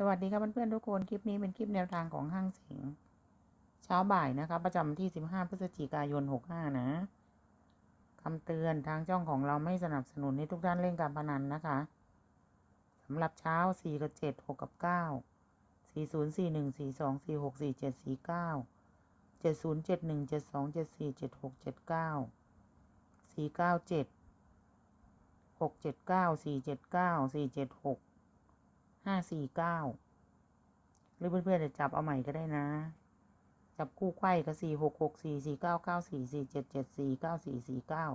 สวัสดีครับเพื่อนๆทุกคน คลิปนี้เป็นคลิปแนวทางของห้างสิงเช้าบ่ายนะคะ ประจำที่ 15 พฤศจิกายน 65 นะคำเตือนทางช่องของเราไม่สนับสนุนให้ทุกท่านเล่นการพนันนะคะสำหรับเช้า 4 กับ 7 6 กับ 9 40 41 42 46 47 49 70 71 72 74 76 79 497 679 479 476 ห้าสี่เก้าหรือเพื่อนๆจะจับเอาใหม่ก็ได้นะ จับคู่ไขว้ก็สี่หกหกสี่สี่เก้าเก้าสี่สี่เจ็ดเจ็ดสี่เก้าสี่สี่เก้า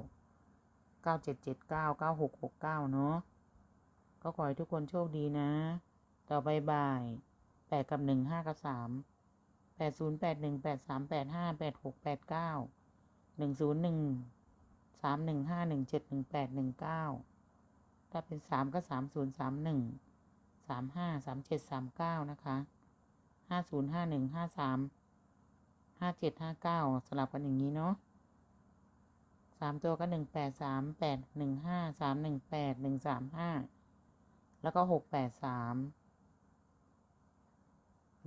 เก้าเจ็ดเจ็ดเก้าเก้าหกหกเก้าเนาะก็ขอให้ทุกคนโชคดีนะ ต่อไปบ่ายแปดกับหนึ่งห้ากับสามแปดศูนย์แปดหนึ่งแปดสามแปดห้าแปดหกแปดเก้าหนึ่งศูนย์หนึ่งสามหนึ่งห้าหนึ่งเจ็ดหนึ่งแปดหนึ่งเก้าถ้าเป็นสามก็สามศูนย์สามหนึ่ง สามห้าสามเจ็ดสามเก้านะคะห้าศูนย์ห้าหนึ่งห้าสามห้าเจ็ดห้าเก้าสลับกันอย่างนี้เนาะสามตัวก็หนึ่งแปดสามแปดหนึ่งห้าสามหนึ่งแปดหนึ่งสามห้าแล้วก็หกแปดสาม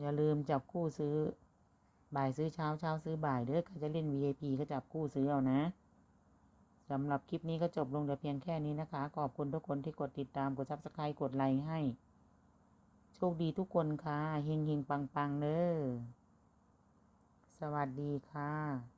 อย่าลืมจับคู่ซื้อ บ่ายซื้อเช้าเช้าซื้อบ่ายเด้อใครจะเล่น VIP ก็จับคู่ซื้อเอานะสำหรับคลิปนี้ก็จบลงแต่เพียงแค่นี้นะคะ ขอบคุณทุกคนที่กดติดตาม กด Subscribe กดไลค์ให้ โชคดีทุกคนค่ะ เฮงเฮงปังปังเนอสวัสดีค่ะ